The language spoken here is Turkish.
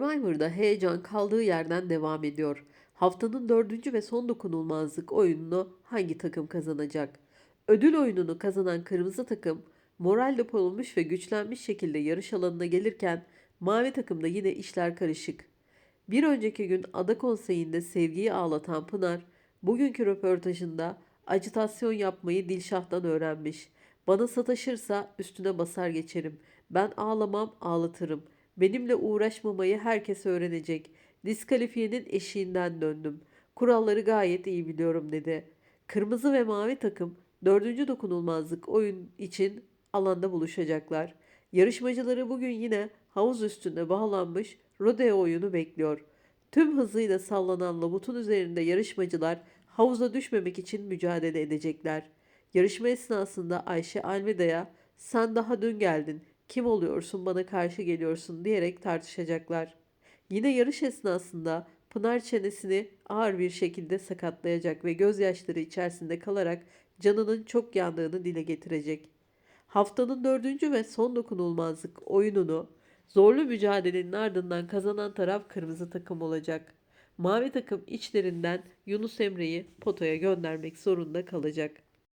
Survivor'da heyecan kaldığı yerden devam ediyor. Haftanın dördüncü ve son dokunulmazlık oyununu hangi takım kazanacak? Ödül oyununu kazanan kırmızı takım moral depolamış ve güçlenmiş şekilde yarış alanına gelirken mavi takımda yine işler karışık. Bir önceki gün ada konseyinde sevgiyi ağlatan Pınar, bugünkü röportajında acitasyon yapmayı Dilşah'tan öğrenmiş. Bana sataşırsa üstüne basar geçerim. Ben ağlamam, ağlatırım. Benimle uğraşmamayı herkes öğrenecek. Diskalifiyenin eşiğinden döndüm. Kuralları gayet iyi biliyorum dedi. Kırmızı ve mavi takım dördüncü dokunulmazlık oyun için alanda buluşacaklar. Yarışmacıları bugün yine havuz üstünde bağlanmış rodeo oyunu bekliyor. Tüm hızıyla sallanan labutun üzerinde yarışmacılar havuza düşmemek için mücadele edecekler. Yarışma esnasında Ayşe Almeda'ya sen daha dün geldin, kim oluyorsun bana karşı geliyorsun diyerek tartışacaklar. Yine yarış esnasında Pınar çenesini ağır bir şekilde sakatlayacak ve gözyaşları içerisinde kalarak canının çok yandığını dile getirecek. Haftanın dördüncü ve son dokunulmazlık oyununu zorlu mücadelenin ardından kazanan taraf kırmızı takım olacak. Mavi takım içlerinden Yunus Emre'yi potaya göndermek zorunda kalacak.